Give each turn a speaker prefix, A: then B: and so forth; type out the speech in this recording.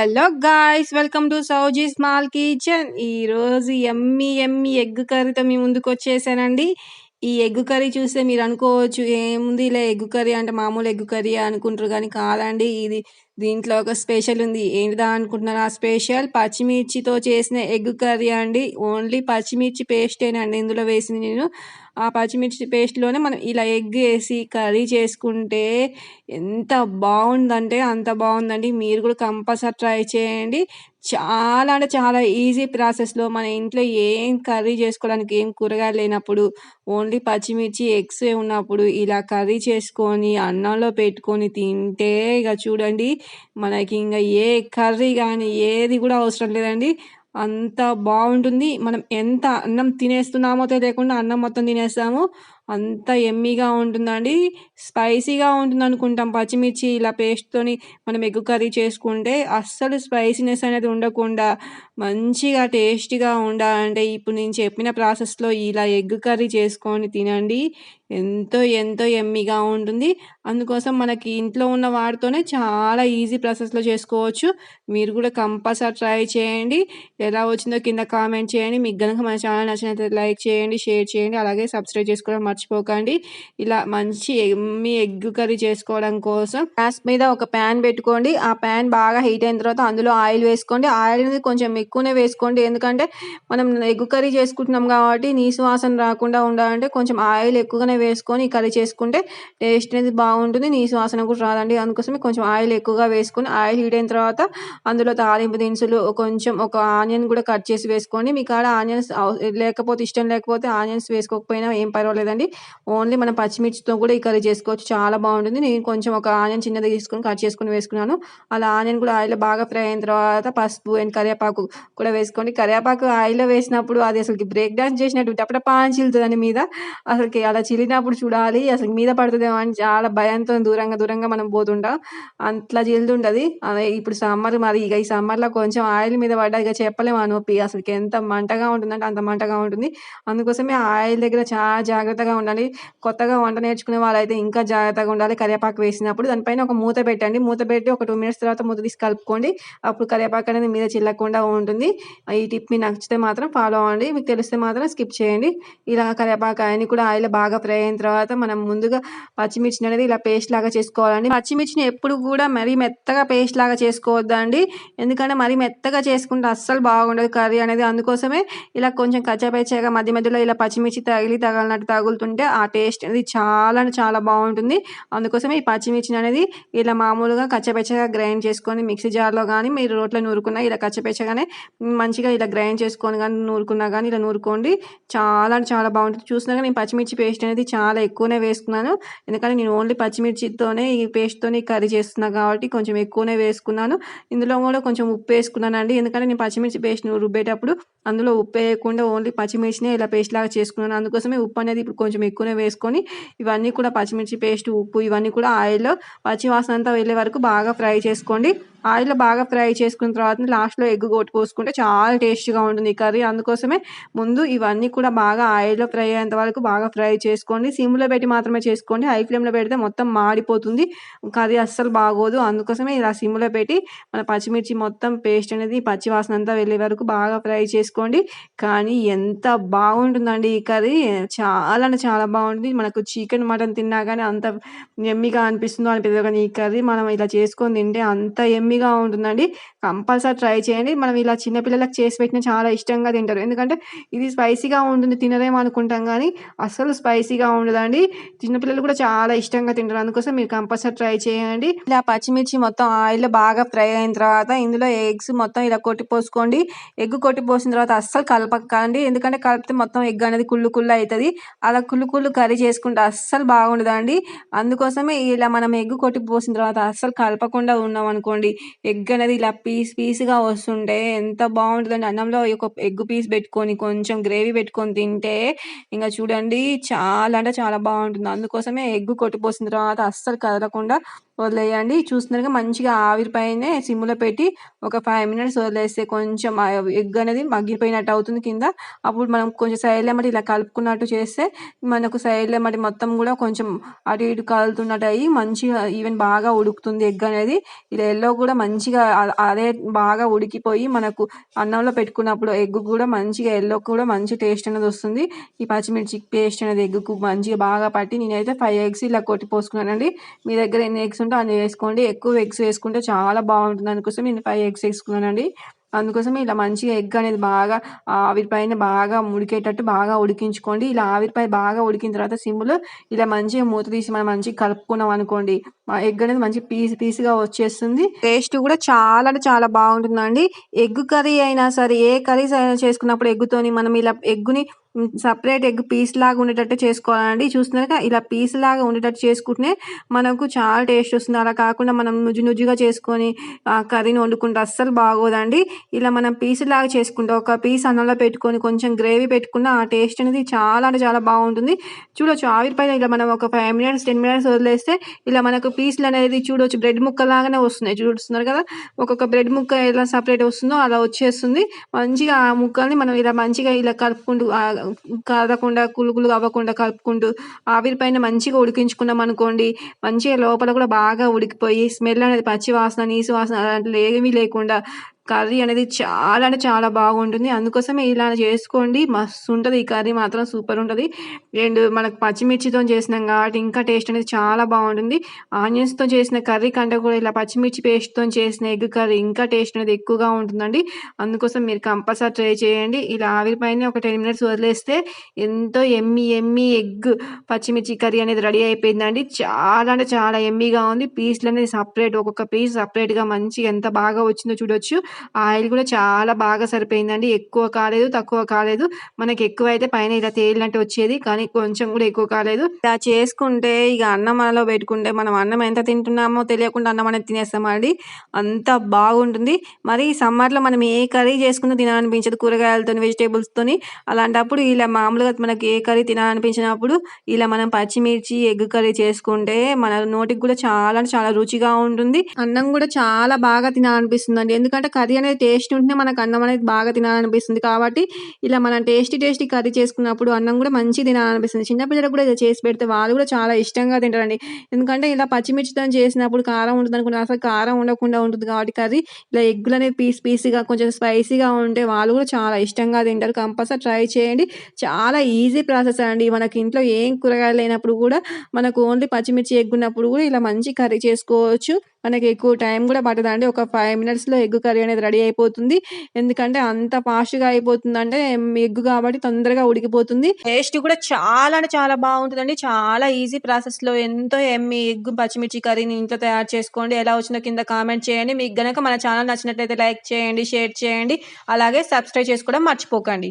A: Hello guys welcome to Sowji small kitchen. ఈరోజు ఎమ్మి ఎమ్మి ఎగ్ కర్రీతో మీ ముందుకు వచ్చేసానండి. ఈ ఎగ్ కర్రీ చూస్తే మీరు అనుకోవచ్చు ఏముంది ఇలా ఎగ్ కర్రీ అంటే మామూలు ఎగ్ కర్రీ అనుకుంటారు కానీ కాదండి ఇది దీంట్లో ఒక స్పెషల్ ఉంది. ఏంటిదా అనుకుంటున్నారు ఆ స్పెషల్? పచ్చిమిర్చితో చేసిన ఎగ్ కర్రీ అండి. ఓన్లీ పచ్చిమిర్చి పేస్టేనండి ఇందులో వేసింది నేను. ఆ పచ్చిమిర్చి పేస్ట్లోనే మనం ఇలా ఎగ్ వేసి కర్రీ చేసుకుంటే ఎంత బాగుందంటే అంత బాగుందండి. మీరు కూడా కంపల్సరీ ట్రై చేయండి. చాలా అంటే చాలా ఈజీ ప్రాసెస్లో మన ఇంట్లో ఏం కర్రీ చేసుకోవడానికి ఏం కూరగాయలు లేనప్పుడు ఓన్లీ పచ్చిమిర్చి ఎగ్స్ ఉన్నప్పుడు ఇలా కర్రీ చేసుకొని అన్నంలో పెట్టుకొని తింటే ఇక చూడండి మనకి ఇంకా ఏ కర్రీ కానీ ఏది కూడా అవసరం లేదండి. అంత బాగుంటుంది. మనం ఎంత అన్నం తినేస్తున్నామో తెలియకుండా అన్నం మొత్తం తినేస్తాము. అంత ఎమ్మీగా ఉంటుందండి. స్పైసీగా ఉంటుంది అనుకుంటాం పచ్చిమిర్చి ఇలా పేస్ట్తోని మనం ఎగ్ కర్రీ చేసుకుంటే అస్సలు స్పైసీనెస్ అనేది ఉండకుండా మంచిగా టేస్టీగా ఉండాలంటే ఇప్పుడు నేను చెప్పిన ప్రాసెస్లో ఇలా ఎగ్ కర్రీ చేసుకొని తినండి. ఎంతో ఎంతో ఎమ్మీగా ఉంటుంది. అందుకోసం మనకి ఇంట్లో ఉన్న వాటితోనే చాలా ఈజీ ప్రాసెస్లో చేసుకోవచ్చు. మీరు కూడా కంపల్సరీ ట్రై చేయండి. ఎలా వచ్చిందో కింద కామెంట్ చేయండి. మీకు కనుక మన ఛానల్ నచ్చినట్లయితే లైక్ చేయండి షేర్ చేయండి. అలాగే సబ్స్క్రైబ్ చేసుకోవడం మర్చిపోకండి. ఇలా మంచి ఎమ్మి ఎగ్ కర్రీ చేసుకోవడం కోసం గ్యాస్ మీద ఒక ప్యాన్ పెట్టుకోండి. ఆ ప్యాన్ బాగా హీట్ అయిన తర్వాత అందులో ఆయిల్ వేసుకోండి. ఆయిల్ అనేది కొంచెం ఎక్కువనే వేసుకోండి. ఎందుకంటే మనం ఎగ్ కర్రీ చేసుకుంటున్నాం కాబట్టి నీసు వాసన రాకుండా ఉండాలంటే కొంచెం ఆయిల్ ఎక్కువగానే వేసుకొని కర్రీ చేసుకుంటే టేస్ట్ అనేది బాగుంటుంది. నీ వాసన కూడా రాదండి. అందుకోసమే కొంచెం ఆయిల్ ఎక్కువగా వేసుకొని ఆయిల్ హీట్ అయిన తర్వాత అందులో తాలింపు దినుసులు కొంచెం ఒక ఆనియన్ కూడా కట్ చేసి వేసుకోండి. మీ కాడ ఆనియన్స్ లేకపోతే ఇష్టం లేకపోతే ఆనియన్స్ వేసుకోకపోయినా ఏం పర్వాలేదండి. ఓన్లీ మనం పచ్చిమిర్చితో కూడా ఈ కర్రీ చేసుకోవచ్చు. చాలా బాగుంటుంది. నేను కొంచెం ఒక ఆనియన్ చిన్నది తీసుకొని కట్ చేసుకుని వేసుకున్నాను. అలా ఆనియన్ కూడా ఆయిల్ బాగా ఫ్రై అయిన తర్వాత పసుపు అండ్ కరివేపాకు కూడా వేసుకోండి. కరివేపాకు ఆయిల్లో వేసినప్పుడు అది అసలు బ్రేక్ డాన్స్ చేసినట్టు టపట పాన్ చిల్లుతుంది మీద. అసలుకి అలా చిల్లినప్పుడు చూడాలి. అసలు మీద పడుతుందేమో అని చాలా భయంతో దూరంగా దూరంగా మనం పోతుంటాం. అట్లా చిల్లుతుంటుంది అదే ఇప్పుడు సమ్మర్ మరి ఇక ఈ సమ్మర్లో కొంచెం ఆయిల్ మీద పడ్డా ఇక చెప్పలేము ఆ నొప్పి. అసలు ఎంత మంటగా ఉంటుందంటే అంత మంటగా ఉంటుంది. అందుకోసమే ఆయిల్ దగ్గర చాలా జాగ్రత్తగా ఉండాలి. కొత్తగా వంట నేర్చుకునే వాళ్ళైతే ఇంకా జాగ్రత్తగా ఉండాలి. కరివేపాకు వేసినప్పుడు దానిపైన ఒక మూత పెట్టండి. మూత పెట్టి ఒక టూ మినిట్స్ తర్వాత మూత తీసి కలుపుకోండి. అప్పుడు కరివేపాకు అనేది మీద చిల్లకుండా ఉంటుంది. ఈ టిప్ మీకు నచ్చితే మాత్రం ఫాలో అవ్వండి. మీకు తెలిస్తే మాత్రం స్కిప్ చేయండి. ఇలా కరివేపాకు అన్ని కూడా ఆయిల్ బాగా ఫ్రై అయిన తర్వాత మనం ముందుగా పచ్చిమిర్చిని అనేది ఇలా పేస్ట్ లాగా చేసుకోవాలండి. పచ్చిమిర్చిని ఎప్పుడు కూడా మరీ మెత్తగా పేస్ట్ లాగా చేసుకోవద్దండి. ఎందుకంటే మరీ మెత్తగా చేసుకుంటే అస్సలు బాగుండదు కర్రీ అనేది. అందుకోసమే ఇలా కొంచెం కచ్చాపచ్చాగా మధ్య మధ్యలో ఇలా పచ్చిమిర్చి తగిలి తగలనట్టు తగులుతుంటే ఆ టేస్ట్ అనేది చాలా అంటే చాలా బాగుంటుంది. అందుకోసమే ఈ పచ్చిమిర్చిని అనేది ఇలా మామూలుగా కచ్చపెచ్చగా గ్రైండ్ చేసుకొని మిక్సీ జార్లో కానీ మీరు రోట్లో నూరుకున్నా ఇలా కచ్చపెచ్చగానే మంచిగా ఇలా గ్రైండ్ చేసుకొని కానీ నూరుకున్నా కానీ ఇలా నూరుకోండి. చాలా అంటే చాలా బాగుంటుంది. చూసినాక నేను పచ్చిమిర్చి పేస్ట్ అనేది చాలా ఎక్కువనే వేసుకున్నాను. ఎందుకంటే నేను ఓన్లీ పచ్చిమిర్చితోనే ఈ పేస్ట్తోనే కర్రీ చేస్తున్నాను కాబట్టి కొంచెం ఎక్కువనే వేసుకున్నాను. ఇందులో కూడా కొంచెం ఉప్పు వేసుకున్నానండి. ఎందుకంటే నేను పచ్చిమిర్చి పేస్ట్ రుబ్బేటప్పుడు అందులో ఉప్పు వేయకుండా ఓన్లీ పచ్చిమిర్చినే ఇలా పేస్ట్ లాగా చేసుకున్నాను. అందుకోసమే ఉప్పు అనేది ఇప్పుడు కొంచెం ఎక్కువనే వేసుకొని ఇవన్నీ కూడా పచ్చిమిర్చి పేస్ట్ ఉప్పు ఇవన్నీ కూడా ఆయిల్లో పచ్చివాసన అంతా వెళ్ళే వరకు బాగా ఫ్రై చేసుకోండి. ఆయిల్ బాగా ఫ్రై చేసుకున్న తర్వాత లాస్ట్లో ఎగ్ కొట్టు పోసుకుంటే చాలా టేస్ట్గా ఉంటుంది ఈ కర్రీ. అందుకోసమే ముందు ఇవన్నీ కూడా బాగా ఆయిల్లో ఫ్రై అయ్యేంత వరకు బాగా ఫ్రై చేసుకోండి. సిమ్లో పెట్టి మాత్రమే చేసుకోండి. హై ఫ్లేమ్లో పెడితే మొత్తం మాడిపోతుంది. కర్రీ అస్సలు బాగోదు. అందుకోసమే ఇలా సిమ్లో పెట్టి మన పచ్చిమిర్చి మొత్తం పేస్ట్ అనేది పచ్చివాసన అంతా వెళ్ళే వరకు బాగా ఫ్రై చేసుకోండి. కానీ ఎంత బాగుంటుందండి ఈ కర్రీ. చాలా అంటే చాలా బాగుంటుంది. మనకు చికెన్ మటన్ తిన్నా కానీ అంత ఎమ్మిగా అనిపిస్తుందో అనిపిస్తుంది కానీ ఈ కర్రీ మనం ఇలా చేసుకొని తింటే అంత యమ్మీగా ఉంటుందండి. కంపల్సరీ ట్రై చేయండి. మనం ఇలా చిన్నపిల్లలకు చేసి పెట్టిన చాలా ఇష్టంగా తింటారు. ఎందుకంటే ఇది స్పైసీగా ఉంటుంది తినరేమో అనుకుంటాం కానీ అస్సలు స్పైసీగా ఉండదండి. చిన్నపిల్లలు కూడా చాలా ఇష్టంగా తింటారు. అందుకోసం మీరు కంపల్సరీ ట్రై చేయండి. ఇలా పచ్చిమిర్చి మొత్తం ఆయిల్ బాగా ఫ్రై అయిన తర్వాత ఇందులో ఎగ్స్ మొత్తం ఇలా కొట్టి పోసుకోండి. ఎగ్ కొట్టిపోసిన తర్వాత అస్సలు కలపకండి. ఎందుకంటే కలిపితే మొత్తం ఎగ్ అనేది కుళ్ళు కుళ్ళు అవుతుంది. అలా కుళ్ళు కుళ్ళు కర్రీ చేసుకుంటే అస్సలు బాగుండదండి. అందుకోసమే ఇలా మనం ఎగ్ కొట్టి పోసిన తర్వాత అస్సలు కలపకుండా ఉన్నాం అనుకోండి ఎగ్ అనేది ఇలా పీస్ పీస్గా వస్తుంటే ఎంత బాగుంటుందండి. అన్నంలో ఒక ఎగ్ పీస్ పెట్టుకొని కొంచెం గ్రేవీ పెట్టుకొని తింటే ఇంకా చూడండి చాలా అంటే చాలా బాగుంటుంది. అందుకోసమే ఎగ్ కొట్టిపోసిన తర్వాత అస్సలు కదలకుండా వదిలేయండి. చూస్తున్నారుగా మంచిగా ఆవిరిపైనే సిమ్లో పెట్టి ఒక ఫైవ్ మినిట్స్ వదిలేస్తే కొంచెం ఎగ్ అనేది మగ్గిపోయినట్టు అవుతుంది కింద. అప్పుడు మనం కొంచెం సైడ్లో మరి ఇలా కలుపుకున్నట్టు చేస్తే మనకు సైడ్లో మరి మొత్తం కూడా కొంచెం అటు ఇటు కలుతున్నట్టు అయ్యి మంచిగా ఈవెన్ బాగా ఉడుకుతుంది ఎగ్ అనేది. ఇలా ఎల్లో కూడా మంచిగా అదే బాగా ఉడికిపోయి మనకు అన్నంలో పెట్టుకున్నప్పుడు ఎగ్ కూడా మంచిగా ఎల్లో కూడా మంచి టేస్ట్ అనేది వస్తుంది. ఈ పచ్చిమిర్చి పేస్ట్ అనేది ఎగ్కు మంచిగా బాగా పట్టి నేనైతే ఫైవ్ ఎగ్స్ ఇలా కొట్టి పోసుకున్నానండి. మీ దగ్గర ఎన్ని ఎగ్స్ ఉంటే అన్ని వేసుకోండి. ఎక్కువ ఎగ్స్ వేసుకుంటే చాలా బాగుంటుంది. అందుకోసం నేను ఫైవ్ ఎగ్స్ వేసుకున్నానండి. అందుకోసం ఇలా మంచిగా ఎగ్ అనేది బాగా ఆవిరిపైన బాగా ఉడికేటట్టు బాగా ఉడికించుకోండి. ఇలా ఆవిరిపై బాగా ఉడికిన తర్వాత సిమ్లో ఇలా మంచిగా మూత తీసి మనం మంచిగా కలుపుకున్నాం అనుకోండి ఎగ్ అనేది మంచి పీస్ పీస్గా వచ్చేస్తుంది. టేస్ట్ కూడా చాలా అంటే చాలా బాగుంటుందండి. ఎగ్ కర్రీ అయినా సరే ఏ కర్రీస్ అయినా చేసుకున్నప్పుడు ఎగ్గుతోని మనం ఇలా ఎగ్గుని సపరేట్ ఎగ్ పీస్ లాగా ఉండేటట్టు చేసుకోవాలండి. చూస్తున్నారుగా ఇలా పీస్ లాగా ఉండేటట్టు చేసుకుంటే మనకు చాలా టేస్ట్ వస్తుంది. అలా కాకుండా మనం నుజ్జు నుజ్జుగా చేసుకొని ఆ కర్రీని వండుకుంటే అస్సలు బాగోదండి. ఇలా మనం పీస్ లాగా చేసుకుంటే ఒక పీస్ అన్నంలో పెట్టుకొని కొంచెం గ్రేవీ పెట్టుకున్న ఆ టేస్ట్ అనేది చాలా అంటే చాలా బాగుంటుంది. చూడొచ్చు ఆవిరి పైన ఇలా మనం ఒక ఫైవ్ మినిట్స్ టెన్ మినిట్స్ వదిలేస్తే ఇలా మనకు పీసులు అనేది చూడొచ్చు బ్రెడ్ ముక్క లాగానే వస్తున్నాయి. చూస్తున్నారు కదా ఒక్కొక్క బ్రెడ్ ముక్క ఎలా సపరేట్ వస్తుందో అలా వచ్చేస్తుంది. మంచిగా ఆ ముక్కల్ని మనం ఇలా మంచిగా ఇలా కలుపుకుంటూ కాదకుండా కులుకులు అవ్వకుండా కలుపుకుంటూ ఆవిరి పైన మంచిగా ఉడికించుకున్నాం అనుకోండి. మంచిగా లోపల కూడా బాగా ఉడికిపోయి స్మెల్ అనేది పచ్చి వాసన నీసు వాసన అలాంటివి ఏమీ లేకుండా కర్రీ అనేది చాలా అంటే చాలా బాగుంటుంది. అందుకోసమే ఇలా చేసుకోండి. మస్తు ఉంటుంది ఈ కర్రీ మాత్రం సూపర్ ఉంటుంది అండ్ మనకు పచ్చిమిర్చితో చేసినాం కాబట్టి ఇంకా టేస్ట్ అనేది చాలా బాగుంటుంది. ఆనియన్స్తో చేసిన కర్రీ కంటే కూడా ఇలా పచ్చిమిర్చి పేస్ట్తో చేసిన ఎగ్ కర్రీ ఇంకా టేస్ట్ అనేది ఎక్కువగా ఉంటుందండి. అందుకోసం మీరు కంపల్సరీ ట్రై చేయండి. ఇలా ఆవిరిపైన ఒక టెన్ మినిట్స్ వదిలేస్తే ఎంతో ఎమ్మి ఎమ్మి ఎగ్ పచ్చిమిర్చి కర్రీ అనేది రెడీ అయిపోయిందండి. చాలా అంటే చాలా ఎమ్మిగా ఉంది. పీస్లు అనేది సపరేట్ ఒక్కొక్క పీస్ సపరేట్గా మంచిగా ఎంత బాగా వచ్చిందో చూడొచ్చు. ఆయిల్ కూడా చాలా బాగా సరిపోయిందండి. ఎక్కువ కాలేదు తక్కువ కాలేదు. మనకి ఎక్కువ అయితే పైన ఇలా తేలినట్టు వచ్చేది కానీ కొంచెం కూడా ఎక్కువ కాలేదు. ఇలా చేసుకుంటే ఇక అన్నం మనలో పెట్టుకుంటే మనం అన్నం ఎంత తింటున్నామో తెలియకుండా అన్నం అనేది తినేస్తామండి. అంత బాగుంటుంది. మరి సమ్మర్లో మనం ఏ కర్రీ చేసుకున్నా తినాలనిపించదు కూరగాయలతో వెజిటేబుల్స్తోని. అలాంటప్పుడు ఇలా మామూలుగా మనకి ఏ కర్రీ తినాలనిపించినప్పుడు ఇలా మనం పచ్చిమిర్చి ఎగ్ కర్రీ చేసుకుంటే మన నోటికి కూడా చాలా చాలా రుచిగా ఉంటుంది. అన్నం కూడా చాలా బాగా తినాలనిపిస్తుంది అండి ఎందుకంటే కర్రీ అనేది టేస్ట్ ఉంటేనే మనకు అన్నం అనేది బాగా తినాలనిపిస్తుంది. కాబట్టి ఇలా మనం టేస్టీ టేస్టీ కర్రీ చేసుకున్నప్పుడు అన్నం కూడా మంచి తినాలనిపిస్తుంది. చిన్నపిల్లలకు కూడా ఇలా చేసి పెడితే వాళ్ళు కూడా చాలా ఇష్టంగా తింటారండి. ఎందుకంటే ఇలా పచ్చిమిర్చితో చేసినప్పుడు కారం ఉంటుంది అనుకుంటే అసలు కారం ఉండకుండా ఉంటుంది. కాబట్టి కర్రీ ఇలా ఎగ్గులు అనేది పీస్ పీస్గా కొంచెం స్పైసీగా ఉంటే వాళ్ళు కూడా చాలా ఇష్టంగా తింటారు. కంపల్సరీ ట్రై చేయండి. చాలా ఈజీ ప్రాసెస్ అండి. మనకి ఇంట్లో ఏం కూరగాయలు లేనప్పుడు కూడా మనకు ఓన్లీ పచ్చిమిర్చి ఎగ్గున్నప్పుడు కూడా ఇలా మంచి కర్రీ చేసుకోవచ్చు. మనకి ఎక్కువ టైం కూడా పట్టదండి. ఒక ఫైవ్ మినిట్స్లో ఎగ్ కర్రీ అనేది రెడీ అయిపోతుంది. ఎందుకంటే అంత ఫాస్ట్గా అయిపోతుంది అంటే ఎగ్గు కాబట్టి తొందరగా ఉడికిపోతుంది. టేస్ట్ కూడా చాలా అంటే చాలా బాగుంటుందండి. చాలా ఈజీ ప్రాసెస్లో ఎంతో ఎమ్మి ఎగ్ పచ్చిమిర్చి కర్రీని ఇంట్లో తయారు చేసుకోండి. ఎలా వచ్చిందో కింద కామెంట్ చేయండి. మీకు గనక మన ఛానల్ నచ్చినట్లయితే లైక్ చేయండి షేర్ చేయండి. అలాగే సబ్స్క్రైబ్ చేసుకోవడం మర్చిపోకండి.